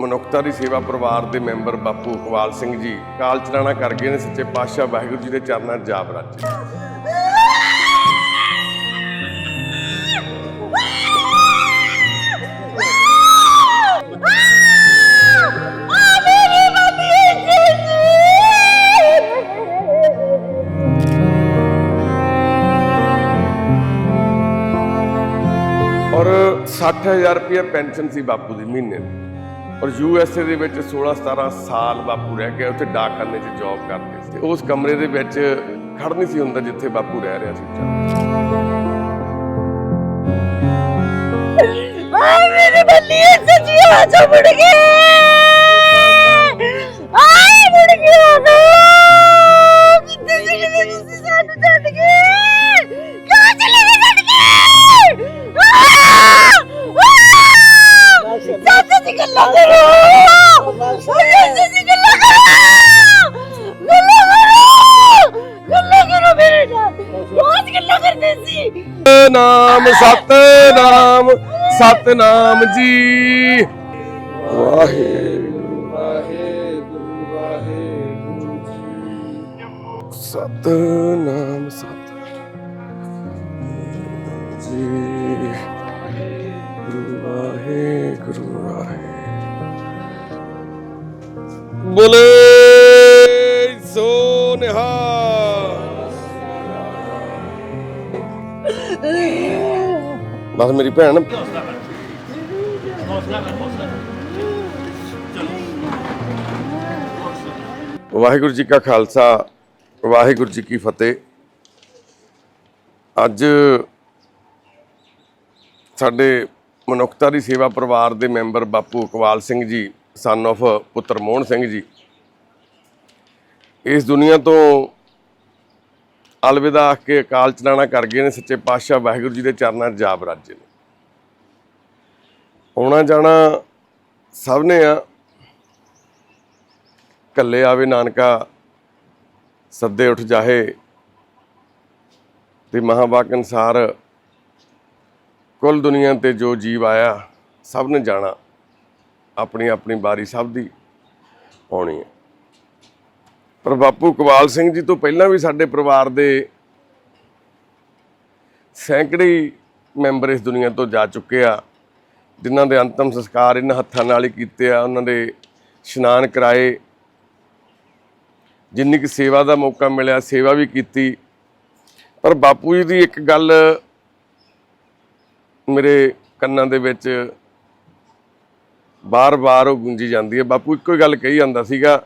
ਮਨੁੱਖਤਾ ਦੀ ਸੇਵਾ ਪਰਿਵਾਰ ਦੇ ਮੈਂਬਰ ਬਾਪੂ ਇਕਬਾਲ ਸਿੰਘ ਜੀ, ਕਾਲ ਚਲਾਣਾ ਕਰ ਗਏ ਨੇ ਸੱਚੇ ਪਾਤਸ਼ਾਹ ਵਾਹਿਗੁਰੂ ਜੀ ਦੇ ਚਰਨਾਂ 'ਚ ਜਾਪ ਰਾਜੇ ਔਰ 60000 ਰੁਪਏ ਪੈਨਸ਼ਨ ਸੀ ਬਾਪੂ ਦੀ ਮਹੀਨੇ ਦੀ। ਔਰ ਯੂ ਐਸ ਏ ਦੇ ਵਿੱਚ 16 17 ਸਾਲ ਬਾਪੂ ਰਹਿ ਗਿਆ, ਉੱਥੇ ਡਾਕਖਾਨੇ 'ਚ ਜੌਬ ਕਰਦੇ ਸੀ। ਉਸ ਕਮਰੇ ਦੇ ਵਿੱਚ ਖੜ ਨਹੀਂ ਸੀ ਹੁੰਦਾ ਜਿੱਥੇ ਬਾਪੂ ਰਹਿ ਰਿਹਾ ਸੀ। ਆਏ ਮੇਰੇ ਬੱਲੀ ਸੱਚੀ ਆ ਜਾ ਮੁੜ ਗਏ ਆਏ ਮੁੜ ਗਿਆ ਸਤਨਾਮ ਜੀ। ਵਾਹਿਗੁਰੂ ਵਾਹਿਗੁਰੂ ਵਾਹਿਗੁਰੂ ਜੀ ਸਤਨਾਮ ਸਤਨਾਮ ਜੀ। ਗੁਰੂ ਵਾਹਿਗੁਰੂ ਵਾਹਿਗੁਰੂ। ਬੋਲੇ ਸੋ ਨਿਹਾਲ ਬਸ ਮੇਰੀ ਭੈਣ ਵਾਹਿਗੁਰੂ ਜੀ ਕਾ ਖਾਲਸਾ, ਵਾਹਿਗੁਰੂ ਜੀ ਕੀ ਫਤਿਹ। ਅੱਜ ਸਾਡੇ ਮਨੁੱਖਤਾ ਦੀ ਸੇਵਾ ਪਰਿਵਾਰ ਦੇ ਮੈਂਬਰ ਬਾਪੂ ਇਕਬਾਲ ਸਿੰਘ ਜੀ ਸਨ of ਪੁੱਤਰ ਮੋਹਨ ਸਿੰਘ ਜੀ। ਇਸ ਦੁਨੀਆ ਤੋਂ ਅਲਵਿਦਾ ਆਖ ਕੇ ਅਕਾਲ ਚਲਾਣਾ ਕਰ ਗਏ ਨੇ ਸੱਚੇ ਪਾਤਸ਼ਾਹ ਵਾਹਿਗੁਰੂ ਜੀ ਦੇ ਚਰਨਾਂ 'ਚ ਜਾਪ ਰਾਜੇ ਨੇ। ਆਉਣਾ ਜਾਣਾ ਸਭ ਨੇ ਆ। ਕੱਲੇ ਆਵੇ ਨਾਨਕਾ, ਸੱਦੇ ਉੱਠ ਜਾਹੇ। ਤੇ ਮਹਾਵਾਕ ਅਨਸਾਰ ਕੁੱਲ ਦੁਨੀਆ ਤੇ ਜੋ ਜੀਵ ਆਇਆ, ਸਭ ਨੇ ਜਾਣਾ। ਆਪਣੀ ਆਪਣੀ ਬਾਰੀ ਸਭ ਦੀ ਆਉਣੀ ਹੈ। ਪਰ ਬਾਪੂ ਕਵਾਲ ਸਿੰਘ ਜੀ ਤੋਂ ਪਹਿਲਾਂ ਵੀ ਸਾਡੇ ਪਰਿਵਾਰ ਦੇ ਸੈਂਕੜੇ ਮੈਂਬਰ ਇਸ ਦੁਨੀਆ ਤੋਂ ਜਾ ਚੁੱਕੇ ਆ। ਜਿਨ੍ਹਾਂ ਦੇ ਅੰਤਮ ਸੰਸਕਾਰ ਇਹਨਾਂ ਹੱਥਾਂ ਨਾਲ ਹੀ ਕੀਤੇ ਆ, ਉਹਨਾਂ ਦੇ ਇਸ਼ਨਾਨ ਕਰਾਏ। ਜਿੰਨੀ ਕਿ ਸੇਵਾ ਦਾ ਮੌਕਾ ਮਿਲਿਆ, ਸੇਵਾ ਵੀ ਕੀਤੀ। ਪਰ ਬਾਪੂ ਜੀ ਦੀ ਇੱਕ ਗੱਲ ਮੇਰੇ ਕੰਨਾਂ ਦੇ ਵਿੱਚ ਬਾਰ-ਬਾਰ ਉਹ ਗੂੰਜੀ ਜਾਂਦੀ ਹੈ। ਬਾਪੂ ਇੱਕੋ ਹੀ ਗੱਲ ਕਹੀ ਜਾਂਦਾ ਸੀਗਾ,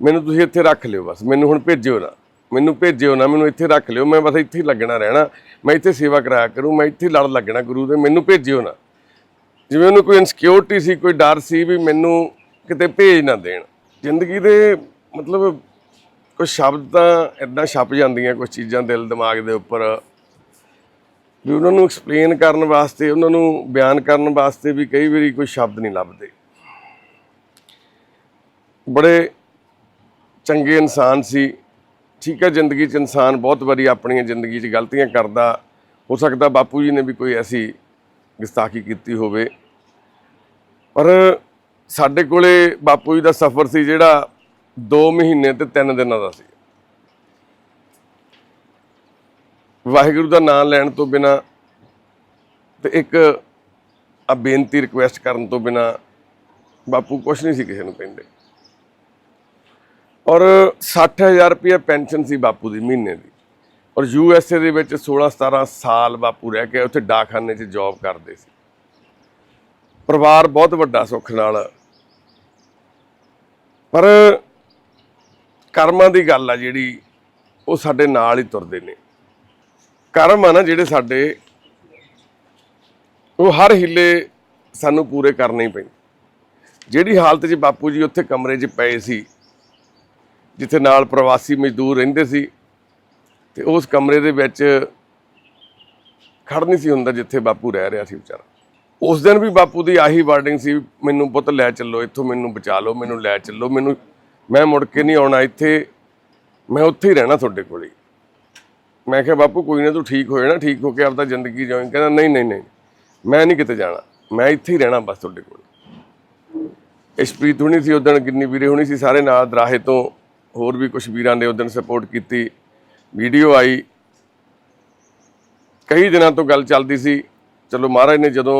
ਮੈਨੂੰ ਤੁਸੀਂ ਇੱਥੇ ਰੱਖ ਲਿਓ ਬਸ, ਮੈਨੂੰ ਹੁਣ ਭੇਜਿਓ ਨਾ, ਮੈਨੂੰ ਭੇਜਿਓ ਨਾ, ਮੈਨੂੰ ਇੱਥੇ ਰੱਖ ਲਿਓ, ਮੈਂ ਬਸ ਇੱਥੇ ਹੀ ਲੱਗਣਾ ਰਹਿਣਾ, ਮੈਂ ਇੱਥੇ ਸੇਵਾ ਕਰਾਇਆ ਕਰੂੰ, ਮੈਂ ਇੱਥੇ ਲੜ ਲੱਗਣਾ ਗੁਰੂ ਦੇ, ਮੈਨੂੰ ਭੇਜਿਓ ਨਾ। ਜਿਵੇਂ ਉਹਨੂੰ ਕੋਈ ਇਨਸਿਕਿਉਰਿਟੀ ਸੀ, ਕੋਈ ਡਰ ਸੀ ਵੀ ਮੈਨੂੰ ਕਿਤੇ ਭੇਜ ਨਾ ਦੇਣ। ਜ਼ਿੰਦਗੀ ਦੇ ਮਤਲਬ ਕੁਝ ਸ਼ਬਦ ਤਾਂ ਇਦਾਂ ਛਪ ਜਾਂਦੀਆਂ ਕੁਝ ਚੀਜ਼ਾਂ ਦਿਲ ਦਿਮਾਗ ਦੇ ਉੱਪਰ। ਵੀ ਉਹਨਾਂ ਨੂੰ ਐਕਸਪਲੇਨ ਕਰਨ ਵਾਸਤੇ, ਉਹਨਾਂ ਨੂੰ ਬਿਆਨ ਕਰਨ ਵਾਸਤੇ ਵੀ ਕਈ ਵਾਰੀ ਕੋਈ ਸ਼ਬਦ ਨਹੀਂ ਲੱਭਦੇ। ਬੜੇ ਚੰਗੇ ਇਨਸਾਨ ਸੀ। ਠੀਕ ਹੈ, ਜ਼ਿੰਦਗੀ 'ਚ ਇਨਸਾਨ ਬਹੁਤ ਵਾਰੀ ਆਪਣੀਆਂ ਜ਼ਿੰਦਗੀ 'ਚ ਗਲਤੀਆਂ ਕਰਦਾ। ਹੋ ਸਕਦਾ ਬਾਪੂ ਜੀ ਨੇ ਵੀ ਕੋਈ ਐਸੀ ਗੁਸਤਾਖੀ ਕੀਤੀ ਹੋਵੇ। ਪਰ ਸਾਡੇ ਕੋਲੇ ਬਾਪੂ ਜੀ ਦਾ ਸਫ਼ਰ ਸੀ ਜਿਹੜਾ 2 ਮਹੀਨੇ ਤੇ 3 ਦਿਨਾਂ ਦਾ ਸੀ। ਵਾਹਿਗੁਰੂ ਦਾ ਨਾਮ ਲੈਣ ਤੋਂ ਬਿਨਾ ਤੇ ਇੱਕ ਆ ਬੇਨਤੀ ਰਿਕੁਐਸਟ ਕਰਨ ਤੋਂ ਬਿਨਾ ਬਾਪੂ ਕੁਝ ਨਹੀਂ ਸੀ ਕਿਸੇ ਨੂੰ ਕਹਿੰਦੇ। ਔਰ 60000 ਰੁਪਏ ਪੈਨਸ਼ਨ ਸੀ ਬਾਪੂ ਦੀ ਮਹੀਨੇ ਦੀ। ਔਰ ਯੂ ਐਸ ਏ ਦੇ ਵਿੱਚ 16 17 ਸਾਲ ਬਾਪੂ ਰਹਿ ਕੇ ਉੱਥੇ ਡਾਕਖਾਨੇ 'ਚ ਜੌਬ ਕਰਦੇ ਸੀ। ਪਰਿਵਾਰ ਬਹੁਤ ਵੱਡਾ ਸੁੱਖ ਨਾਲ। ਪਰ ਕਰਮਾਂ ਦੀ ਗੱਲ ਆ ਜਿਹੜੀ, ਉਹ ਸਾਡੇ ਨਾਲ ਹੀ ਤੁਰਦੇ ਨੇ। ਕਰਮ ਆ ਨਾ ਜਿਹੜੇ ਸਾਡੇ, ਉਹ ਹਰ ਹਿੱਲੇ ਸਾਨੂੰ ਪੂਰੇ ਕਰਨੇ ਹੀ ਪੈਂਦੇ। ਜਿਹੜੀ ਹਾਲਤ 'ਚ ਬਾਪੂ ਜੀ ਉੱਥੇ ਕਮਰੇ 'ਚ ਪਏ ਸੀ, ਜਿੱਥੇ ਨਾਲ ਪ੍ਰਵਾਸੀ ਮਜ਼ਦੂਰ ਰਹਿੰਦੇ ਸੀ ਤੇ ਉਸ ਕਮਰੇ ਦੇ ਵਿੱਚ ਖੜ ਨਹੀਂ ਸੀ ਹੁੰਦਾ ਜਿੱਥੇ ਬਾਪੂ ਰਹਿ ਰਿਹਾ ਸੀ ਵਿਚਾਰਾ। ਉਸ ਦਿਨ ਵੀ ਬਾਪੂ ਦੀ ਆਹੀ ਵਾਰਡਿੰਗ ਸੀ, ਮੈਨੂੰ ਪੁੱਤ ਲੈ ਚੱਲੋ, ਇੱਥੋਂ ਮੈਨੂੰ ਬਚਾ ਲਓ, ਮੈਨੂੰ ਲੈ ਚੱਲੋ, ਮੈਨੂੰ, ਮੈਂ ਮੁੜ ਕੇ ਨਹੀਂ ਆਉਣਾ ਇੱਥੇ, ਮੈਂ ਉੱਥੇ ਹੀ ਰਹਿਣਾ ਤੁਹਾਡੇ ਕੋਲ ਹੀ। ਮੈਂ ਕਿਹਾ, ਬਾਪੂ, ਕੋਈ ਨਾ ਤੂੰ ਠੀਕ ਹੋ ਜਾਣਾ ਠੀਕ ਹੋ ਕੇ ਆਪਦਾ ਜ਼ਿੰਦਗੀ ਜਿਉਂ ਕਹਿੰਦਾ, ਨਹੀਂ ਨਹੀਂ ਨਹੀਂ, ਮੈਂ ਨਹੀਂ ਕਿਤੇ ਜਾਣਾ, ਮੈਂ ਇੱਥੇ ਹੀ ਰਹਿਣਾ ਬਸ ਤੁਹਾਡੇ ਕੋਲ। ਇਸ਼ਪ੍ਰੀਤ ਹੁਣੀ ਸੀ ਉਦੋਂ ਕਿੰਨੀ ਵੀਰੇ ਹੁਣੀ ਸੀ, ਸਾਰੇ ਨਾਲ ਦਰਾਹੇ ਤੋਂ ਹੋਰ ਵੀ ਕੁਝ ਵੀਰਾਂ ਨੇ ਉਦੋਂ ਸਪੋਰਟ ਕੀਤੀ। ਵੀਡੀਓ ਆਈ। ਕਈ ਦਿਨਾਂ ਤੋਂ ਗੱਲ ਚੱਲਦੀ ਸੀ। ਚਲੋ ਮਹਾਰਾਜ ਨੇ ਜਦੋਂ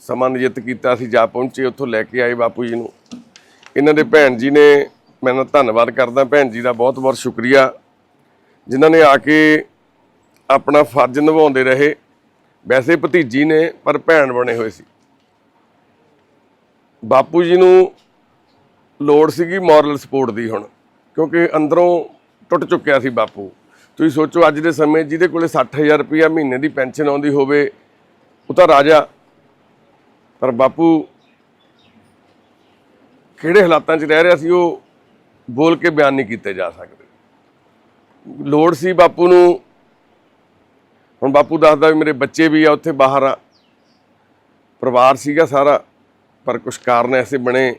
ਸਮਾਂ ਨਿਯਤ ਕੀਤਾ ਸੀ ਜਾ ਪਹੁੰਚੇ, ਉੱਥੋਂ ਲੈ ਕੇ ਆਏ ਬਾਪੂ ਜੀ ਨੂੰ। ਇਹਨਾਂ ਦੇ ਭੈਣ ਜੀ ਨੇ ਮੈਂ ਨਾ ਧੰਨਵਾਦ ਕਰਦਾ। ਭੈਣ ਜੀ ਦਾ ਬਹੁਤ ਬਹੁਤ ਸ਼ੁਕਰੀਆ। ਜਿਨ੍ਹਾਂ ਨੇ ਆ ਕੇ ਆਪਣਾ ਫਰਜ਼ ਨਿਭਾਉਂਦੇ ਰਹੇ। ਵੈਸੇ ਭਤੀਜੀ ਨੇ, ਪਰ ਭੈਣ ਬਣੇ ਹੋਏ ਸੀ। ਬਾਪੂ ਜੀ ਨੂੰ ਲੋੜ ਸੀਗੀ ਮੋਰਲ ਸਪੋਰਟ ਦੀ ਹੁਣ, ਕਿਉਂਕਿ ਅੰਦਰੋਂ ਟੁੱਟ ਚੁੱਕਿਆ ਸੀ ਬਾਪੂ। ਤੁਸੀਂ ਸੋਚੋ, ਅੱਜ ਦੇ ਸਮੇਂ ਜਿਹਦੇ ਕੋਲੇ 60000 ਰੁਪਇਆ ਮਹੀਨੇ ਦੀ ਪੈਨਸ਼ਨ ਆਉਂਦੀ ਹੋਵੇ, ਉਹ ਤਾਂ ਰਾਜਾ। ਪਰ ਬਾਪੂ, ਕਿਹੜੇ ਹਾਲਾਤਾਂ 'ਚ ਰਹਿ ਰਿਹਾ ਸੀ, ਉਹ ਬੋਲ ਕੇ ਬਿਆਨ ਨਹੀਂ ਕੀਤੇ ਜਾ ਸਕਦੇ। ਲੋੜ ਸੀ ਬਾਪੂ ਨੂੰ। ਹੁਣ ਬਾਪੂ ਦੱਸਦਾ ਵੀ ਮੇਰੇ ਬੱਚੇ ਵੀ ਆ, ਉੱਥੇ ਬਾਹਰ ਆ। ਪਰਿਵਾਰ ਸੀਗਾ ਸਾਰਾ, ਪਰ ਕੁਝ ਕਾਰਨ ਐਸੇ ਬਣੇ,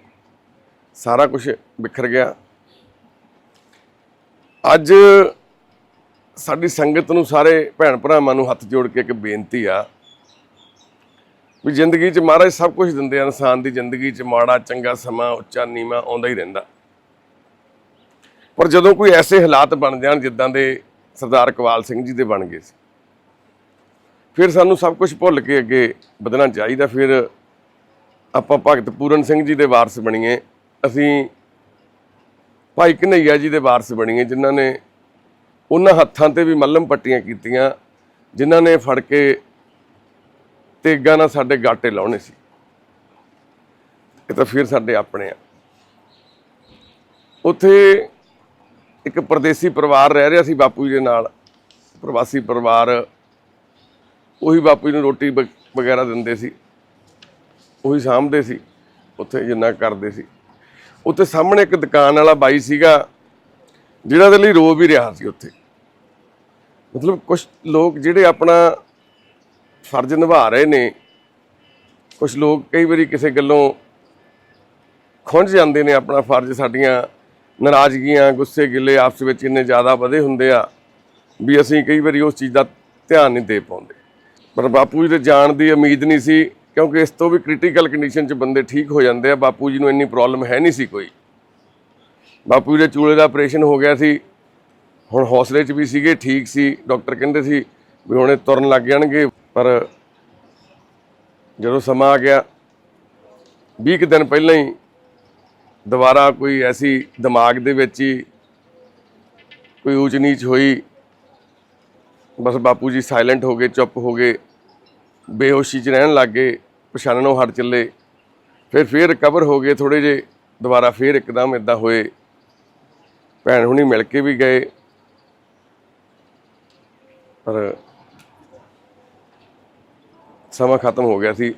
ਸਾਰਾ ਕੁਝ ਵਿਖਰ ਗਿਆ। ਅੱਜ ਸਾਡੀ ਸੰਗਤ ਨੂੰ ਸਾਰੇ ਭੈਣ ਭਰਾਵਾਂ ਨੂੰ ਹੱਥ ਜੋੜ ਕੇ ਇੱਕ ਬੇਨਤੀ ਆ ਵੀ ਜ਼ਿੰਦਗੀ 'ਚ ਮਹਾਰਾਜ ਸਭ ਕੁਝ ਦਿੰਦੇ ਆ, ਇਨਸਾਨ ਦੀ ਜ਼ਿੰਦਗੀ 'ਚ ਮਾੜਾ, ਚੰਗਾ ਸਮਾਂ, ਉੱਚਾ, ਨੀਵਾਂ ਆਉਂਦਾ ਹੀ ਰਹਿੰਦਾ। ਪਰ ਜਦੋਂ ਕੋਈ ਐਸੇ ਹਾਲਾਤ ਬਣ ਜਾਣ ਜਿੱਦਾਂ ਦੇ ਸਰਦਾਰ ਕਵਾਲ ਸਿੰਘ ਜੀ ਦੇ ਬਣ ਗਏ ਸੀ, ਫਿਰ ਸਾਨੂੰ ਸਭ ਕੁਝ ਭੁੱਲ ਕੇ ਅੱਗੇ ਵਧਣਾ ਚਾਹੀਦਾ, ਫਿਰ ਆਪਾਂ ਭਗਤ ਪੂਰਨ ਸਿੰਘ ਜੀ ਦੇ ਵਾਰਸ ਬਣੀਏ, ਅਸੀਂ ਭਾਈ ਕਨਈਆ ਜੀ ਦੇ ਵਾਰਸ ਬਣੀਏ, ਜਿਨ੍ਹਾਂ ਨੇ ਉਹਨਾਂ ਹੱਥਾਂ ਤੇ ਵੀ ਮੱਲਮ ਪੱਟੀਆਂ ਕੀਤੀਆਂ ਜਿਨ੍ਹਾਂ ਨੇ ਫੜ ਕੇ ਤੇਗਾਂ ਨਾਲ ਸਾਡੇ ਗਾਟੇ ਲਾਉਣੇ ਸੀ। ਇਹ ਤਾਂ ਫਿਰ ਸਾਡੇ ਆਪਣੇ ਆ। ਉੱਥੇ ਇੱਕ ਪਰਦੇਸੀ ਪਰਿਵਾਰ ਰਹਿ ਰਿਹਾ ਸੀ ਬਾਪੂ ਜੀ ਦੇ ਨਾਲ। ਪ੍ਰਵਾਸੀ ਪਰਿਵਾਰ ਉਹੀ ਬਾਪੂ ਜੀ ਨੂੰ ਰੋਟੀ ਵ- ਵਗੈਰਾ ਦਿੰਦੇ ਸੀ। ਉਹੀ ਸਾਂਭਦੇ ਸੀ। ਉੱਥੇ ਜਿੰਨਾ ਕਰਦੇ ਸੀ। ਉੱਥੇ ਸਾਹਮਣੇ ਇੱਕ ਦੁਕਾਨ ਵਾਲਾ ਬਾਈ ਸੀਗਾ ਜਿਹੜਾ ਦੇ ਲਈ ਰੋ ਵੀ ਰਿਹਾ ਸੀ ਉੱਥੇ। ਮਤਲਬ ਕੁਝ ਲੋਕ ਜਿਹੜੇ ਆਪਣਾ ਫਰਜ਼ ਨਿਭਾ ਰਹੇ ਨੇ ਕੁਝ ਲੋਕ ਕਈ ਵਾਰੀ ਕਿਸੇ ਗੱਲੋਂ ਖੁੰਝ ਜਾਂਦੇ ਨੇ ਆਪਣਾ ਫਰਜ਼ ਸਾਡੀਆਂ ਨਾਰਾਜ਼ਗੀਆਂ, ਗੁੱਸੇ ਗਿੱਲੇ ਆਪਸ ਵਿੱਚ ਇੰਨੇ ਜ਼ਿਆਦਾ ਵਧੇ ਹੁੰਦੇ ਆ ਵੀ ਅਸੀਂ ਕਈ ਵਾਰੀ ਉਸ ਚੀਜ਼ ਦਾ ਧਿਆਨ ਨਹੀਂ ਦੇ ਪਾਉਂਦੇ। ਪਰ ਬਾਪੂ ਜੀ ਦੇ ਜਾਣ ਦੀ ਉਮੀਦ ਨਹੀਂ ਸੀ, ਕਿਉਂਕਿ ਇਸ ਤੋਂ ਵੀ ਕ੍ਰਿਟੀਕਲ ਕੰਡੀਸ਼ਨ 'ਚ ਬੰਦੇ ਠੀਕ ਹੋ ਜਾਂਦੇ ਆ, ਬਾਪੂ ਜੀ ਨੂੰ ਇੰਨੀ ਪ੍ਰੋਬਲਮ ਹੈ ਨਹੀਂ ਸੀ ਕੋਈ। ਬਾਪੂ ਜੀ ਦੇ ਚੂਲੇ ਦਾ ਆਪਰੇਸ਼ਨ ਹੋ ਗਿਆ ਸੀ ਹੁਣ ਹੌਸਲੇ 'ਚ ਵੀ ਸੀਗੇ, ਠੀਕ ਸੀ, ਡਾਕਟਰ ਕਹਿੰਦੇ ਸੀ ਵੀ ਹੁਣੇ ਤੁਰਨ ਲੱਗ ਜਾਣਗੇ, ਪਰ ਜਦੋਂ ਸਮਾਂ ਆ ਗਿਆ 20 ਕੁ ਦਿਨ ਪਹਿਲਾਂ ਹੀ ਦੁਬਾਰਾ ਕੋਈ ਐਸੀ ਦਿਮਾਗ ਦੇ ਵਿੱਚ ਹੀ ਕੋਈ ਊਚ ਨੀਚ ਹੋਈ, ਬਸ ਬਾਪੂ ਜੀ ਸਾਇਲੈਂਟ ਹੋ ਗਏ, ਚੁੱਪ ਹੋ ਗਏ, ਬੇਹੋਸ਼ੀ 'ਚ ਰਹਿਣ ਲੱਗ ਗਏ, ਪਛਾਣਨੋਂ ਹਟ ਚੱਲੇ, ਫਿਰ ਫਿਰ ਰਿਕਵਰ ਹੋ ਗਏ ਥੋੜੇ ਜੇ ਦੁਬਾਰਾ ਫਿਰ ਇੱਕਦਮ ਇਦਾਂ ਹੋਏ, ਭੈਣ ਹੁਣੀ ਮਿਲ ਕੇ ਵੀ ਗਏ ਪਰ ਸਮਾਂ ਖਤਮ ਹੋ ਗਿਆ ਸੀ।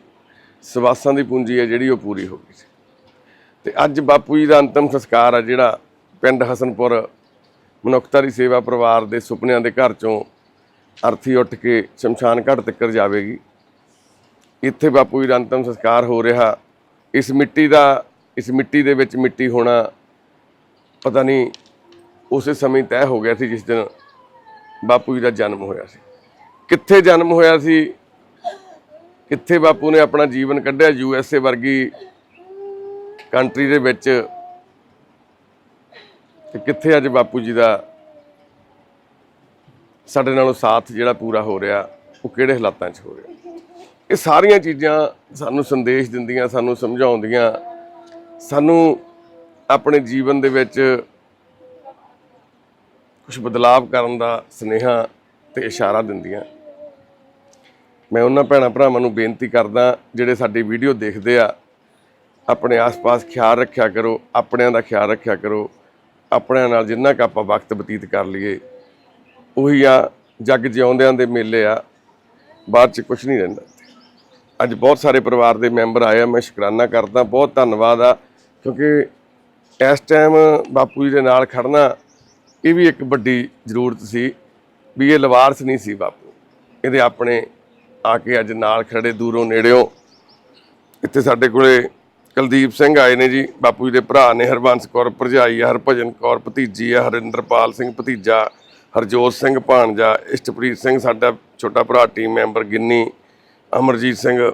ਸਵਾਸਾਂ ਦੀ ਪੂੰਜੀ ਹੈ ਜਿਹੜੀ ਉਹ ਪੂਰੀ ਹੋ ਗਈ ਸੀ। ਤੇ ਅੱਜ ਬਾਪੂ ਜੀ ਦਾ ਅੰਤਮ ਸੰਸਕਾਰ ਆ ਜਿਹੜਾ ਪਿੰਡ ਹਸਨਪੁਰ ਮਨੁੱਖਤਾ ਦੀ ਸੇਵਾ ਪਰਿਵਾਰ ਦੇ ਸੁਪਨਿਆਂ ਦੇ ਘਰ ਚੋਂ ਅਰਥੀ ਉੱਠ ਕੇ ਸ਼ਮਸ਼ਾਨ ਘਾਟ ਤੱਕ ਜਾਵੇਗੀ। ਇੱਥੇ ਬਾਪੂ ਜੀ ਦਾ ਅੰਤਮ ਸੰਸਕਾਰ ਹੋ ਰਿਹਾ। ਇਸ ਮਿੱਟੀ ਦਾ, ਇਸ ਮਿੱਟੀ ਦੇ ਵਿੱਚ ਮਿੱਟੀ ਹੋਣਾ ਪਤਾ ਨਹੀਂ ਉਸੇ ਸਮੇਂ ਤੈਅ ਹੋ ਗਿਆ ਸੀ ਜਿਸ ਦਿਨ ਬਾਪੂ ਜੀ ਦਾ ਜਨਮ ਹੋਇਆ ਸੀ। ਕਿੱਥੇ ਜਨਮ ਹੋਇਆ ਸੀ? ਕਿੱਥੇ ਬਾਪੂ ਨੇ ਆਪਣਾ ਜੀਵਨ ਕੱਢਿਆ? ਯੂ ਐਸ ਏ ਵਰਗੀ ਕੰਟਰੀ ਦੇ ਵਿੱਚ। ਤੇ ਕਿੱਥੇ ਅੱਜ ਬਾਪੂ ਜੀ ਦਾ ਸਾਡੇ ਨਾਲੋਂ ਸਾਥ ਜਿਹੜਾ ਪੂਰਾ ਹੋ ਰਿਹਾ, ਉਹ ਕਿਹੜੇ ਹਾਲਾਤਾਂ 'ਚ ਹੋ ਰਿਹਾ? ਇਹ ਸਾਰੀਆਂ ਚੀਜ਼ਾਂ ਸਾਨੂੰ ਸੰਦੇਸ਼ ਦਿੰਦੀਆਂ, ਸਾਨੂੰ ਸਮਝਾਉਂਦੀਆਂ, ਸਾਨੂੰ ਆਪਣੇ ਜੀਵਨ ਦੇ ਵਿੱਚ ਕੁਝ ਬਦਲਾਵ ਕਰਨ ਦਾ ਸਨੇਹਾ ਤੇ ਇਸ਼ਾਰਾ ਦਿੰਦੀਆਂ। ਮੈਂ ਉਹਨਾਂ ਭੈਣਾਂ ਭਰਾਵਾਂ ਨੂੰ ਬੇਨਤੀ ਕਰਦਾ, ਜਿਹੜੇ ਸਾਡੀ ਵੀਡੀਓ ਦੇਖਦੇ ਆ, ਆਪਣੇ ਆਸ-ਪਾਸ ਖਿਆਲ ਰੱਖਿਆ ਕਰੋ, ਆਪਣਿਆਂ ਦਾ ਖਿਆਲ ਰੱਖਿਆ ਕਰੋ, ਆਪਣਿਆਂ ਨਾਲ ਜਿੰਨਾ ਕੁ ਆਪਾਂ ਵਕਤ ਬਤੀਤ ਕਰ ਲਈਏ, ਉਹੀ ਆ, ਜੱਗ ਜਿਉਂਦਿਆਂ ਦੇ ਮੇਲੇ ਆ, ਬਾਅਦ ਚ ਕੁਝ ਨਹੀਂ ਰਹਿੰਦਾ। ਅੱਜ ਬਹੁਤ ਸਾਰੇ ਪਰਿਵਾਰ ਦੇ ਮੈਂਬਰ ਆਏ ਆ, ਮੈਂ ਸ਼ੁਕਰਾਨਾ ਕਰਦਾ, ਬਹੁਤ ਧੰਨਵਾਦ ਆ, ਕਿਉਂਕਿ ਇਸ ਟਾਈਮ ਬਾਪੂ ਜੀ ਦੇ ਨਾਲ ਖੜਨਾ ਇਹ ਵੀ ਇੱਕ ਵੱਡੀ ਜ਼ਰੂਰਤ ਸੀ ਵੀ ਇਹ ਲਵਾਰਸ ਨਹੀਂ ਸੀ ਬਾਪੂ। ਇਹਦੇ ਆਪਣੇ ਆ ਕੇ ਅੱਜ ਨਾਲ ਖੜੇ ਦੂਰੋਂ ਨੇੜਿਓਂ ਇੱਥੇ ਸਾਡੇ ਕੋਲੇ ਕੁਲਦੀਪ ਸਿੰਘ ਆਏ ਨੇ ਜੀ, ਬਾਪੂ ਜੀ ਦੇ ਭਰਾ ਨੇ, ਹਰਬੰਸ ਕੌਰ ਭਰਜਾਈ ਆ, ਹਰਭਜਨ ਕੌਰ ਭਤੀਜੀ ਆ, ਹਰਿੰਦਰਪਾਲ ਸਿੰਘ ਭਤੀਜਾ, ਹਰਜੋਤ ਸਿੰਘ ਭਾਣਜਾ, ਇਸ਼ਟਪ੍ਰੀਤ ਸਿੰਘ ਸਾਡਾ ਛੋਟਾ ਭਰਾ ਟੀਮ ਮੈਂਬਰ ਗਿੰਨੀ, ਅਮਰਜੀਤ ਸਿੰਘ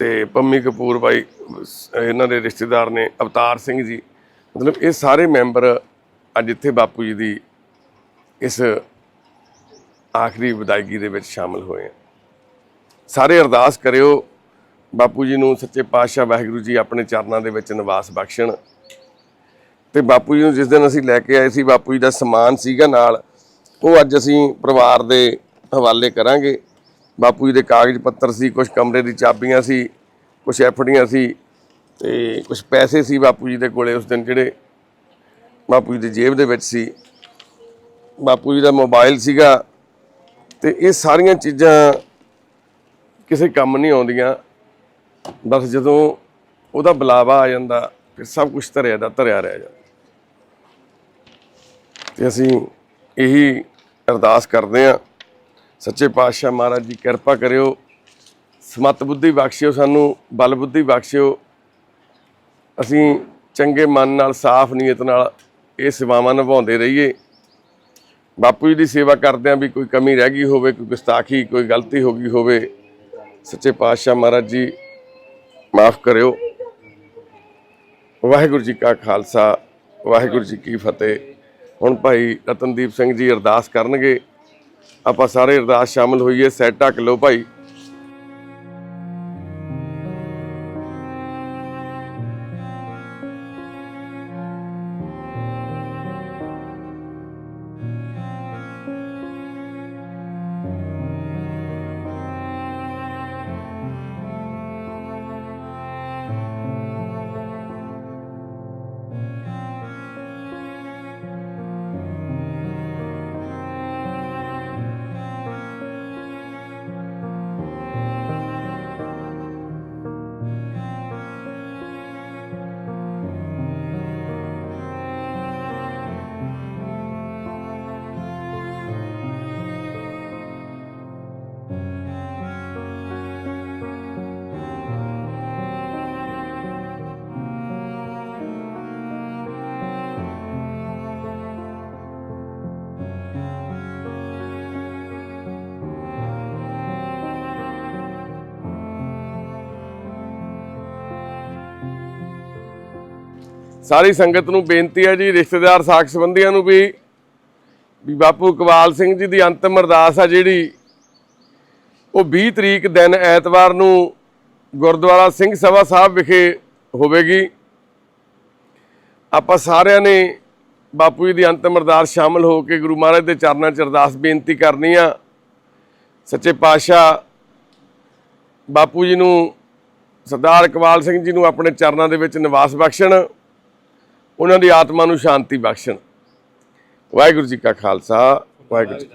ਤੇ ਪੰਮੀ ਕਪੂਰ ਬਾਈ ਇਹਨਾਂ ਦੇ ਰਿਸ਼ਤੇਦਾਰ ਨੇ ਅਵਤਾਰ ਸਿੰਘ ਜੀ। ਮਤਲਬ ਇਹ ਸਾਰੇ ਮੈਂਬਰ ਅੱਜ ਇੱਥੇ ਬਾਪੂ ਜੀ ਦੀ ਇਸ ਆਖਰੀ ਵਿਦਾਇਗੀ ਦੇ ਵਿੱਚ ਸ਼ਾਮਲ ਹੋਏ ਆ ਸਾਰੇ ਅਰਦਾਸ ਕਰਿਓ, ਬਾਪੂ ਜੀ ਨੂੰ ਸੱਚੇ ਪਾਤਸ਼ਾਹ ਵਾਹਿਗੁਰੂ ਜੀ ਆਪਣੇ ਚਰਨਾਂ ਦੇ ਵਿੱਚ ਨਿਵਾਸ ਬਖਸ਼ਣ। ਤੇ ਬਾਪੂ ਜੀ ਨੂੰ ਜਿਸ ਦਿਨ ਅਸੀਂ ਲੈ ਕੇ ਆਏ ਸੀ, ਬਾਪੂ ਜੀ ਦਾ ਸਮਾਨ ਸੀਗਾ ਨਾਲ, ਉਹ ਅੱਜ ਅਸੀਂ ਪਰਿਵਾਰ ਦੇ ਹਵਾਲੇ ਕਰਾਂਗੇ। ਬਾਪੂ ਜੀ ਦੇ ਕਾਗਜ਼ ਪੱਤਰ ਸੀ ਕੁਝ ਕਮਰੇ ਦੀ ਚਾਬੀਆਂ ਸੀ ਕੁਝ ਐਫੜੀਆਂ ਸੀ ਤੇ ਕੁਝ ਪੈਸੇ ਸੀ ਬਾਪੂ ਜੀ ਦੇ ਕੋਲੇ ਉਸ ਦਿਨ ਜਿਹੜੇ। ਬਾਪੂ ਜੀ ਦੀ ਜੇਬ ਦੇ ਵਿੱਚ ਸੀ। ਬਾਪੂ ਜੀ ਦਾ ਮੋਬਾਈਲ ਸੀਗਾ ਤੇ ਇਹ ਸਾਰੀਆਂ ਚੀਜ਼ਾਂ ਕਿਸੇ ਕੰਮ ਨਹੀਂ ਆਉਂਦੀਆਂ। ਬਸ ਜਦੋਂ ਉਹਦਾ ਬੁਲਾਵਾ ਆ ਜਾਂਦਾ, ਫਿਰ ਸਭ ਕੁਝ ਧਰਿਆ ਦਾ ਧਰਿਆ ਰਹਿ ਜਾਂਦਾ। ਤੇ ਅਸੀਂ ਇਹੀ ਅਰਦਾਸ ਕਰਦੇ ਹਾਂ। ਸੱਚੇ ਪਾਤਸ਼ਾਹ ਮਹਾਰਾਜ ਜੀ ਕਿਰਪਾ ਕਰਿਓ। ਸਮਤ ਬੁੱਧੀ ਬਖਸ਼ਿਓ ਸਾਨੂੰ, ਬਲ ਬੁੱਧੀ ਬਖਸ਼ਿਓ। ਅਸੀਂ ਚੰਗੇ ਮਨ ਨਾਲ, ਸਾਫ਼ ਨੀਅਤ ਨਾਲ ਇਹ ਸੇਵਾਵਾਂ ਨਿਭਾਉਂਦੇ ਰਹੀਏ। ਬਾਪੂ ਜੀ ਦੀ ਸੇਵਾ ਕਰਦਿਆਂ ਵੀ ਕੋਈ ਕਮੀ ਰਹਿ ਗਈ ਹੋਵੇ, ਕੋਈ ਗੁਸਤਾਖੀ, ਕੋਈ ਗਲਤੀ ਹੋ ਗਈ ਹੋਵੇ, ਸੱਚੇ ਪਾਤਸ਼ਾਹ ਮਹਾਰਾਜ ਜੀ, ਮਾਫ ਕਰਿਓ। ਵਾਹਿਗੁਰੂ ਜੀ ਕਾ ਖਾਲਸਾ, ਵਾਹਿਗੁਰੂ ਜੀ ਕੀ ਫਤਿਹ। ਹੁਣ ਭਾਈ ਰਤਨਦੀਪ ਸਿੰਘ ਜੀ ਅਰਦਾਸ ਕਰਨਗੇ। ਆਪਾਂ ਸਾਰੇ ਅਰਦਾਸ ਸ਼ਾਮਲ ਹੋਈਏ, ਸੈਟ ਢੱਕ ਲਓ ਭਾਈ। ਸਾਰੀ ਸੰਗਤ ਨੂੰ ਬੇਨਤੀ ਹੈ ਜੀ, ਰਿਸ਼ਤੇਦਾਰ ਸਾਖ ਸੰਬੰਧੀਆਂ ਨੂੰ ਵੀ ਵੀ ਬਾਪੂ ਇਕਬਾਲ ਸਿੰਘ ਜੀ ਦੀ ਅੰਤਮ ਅਰਦਾਸ ਆ ਜਿਹੜੀ, ਉਹ 20 ਤਰੀਕ ਦਿਨ ਐਤਵਾਰ ਨੂੰ ਗੁਰਦੁਆਰਾ ਸਿੰਘ ਸਭਾ ਸਾਹਿਬ ਵਿਖੇ ਹੋਵੇਗੀ। ਆਪਾਂ ਸਾਰਿਆਂ ਨੇ ਬਾਪੂ ਜੀ ਦੀ ਅੰਤਮ ਅਰਦਾਸ ਸ਼ਾਮਲ ਹੋ ਕੇ ਗੁਰੂ ਮਹਾਰਾਜ ਦੇ ਚਰਨਾਂ 'ਚ ਅਰਦਾਸ ਬੇਨਤੀ ਕਰਨੀ ਆ। ਸੱਚੇ ਪਾਤਸ਼ਾਹ ਬਾਪੂ ਜੀ ਨੂੰ ਸਰਦਾਰ ਇਕਬਾਲ ਸਿੰਘ ਜੀ ਨੂੰ ਆਪਣੇ ਚਰਨਾਂ ਦੇ ਵਿੱਚ ਨਿਵਾਸ ਬਖਸ਼ਣ। ਉਹਨਾਂ ਦੀ ਆਤਮਾ ਨੂੰ ਸ਼ਾਂਤੀ ਬਖਸ਼ਣ। ਵਾਹਿਗੁਰੂ ਜੀ ਕਾ ਖਾਲਸਾ ਵਾਹਿਗੁਰੂ ਜੀ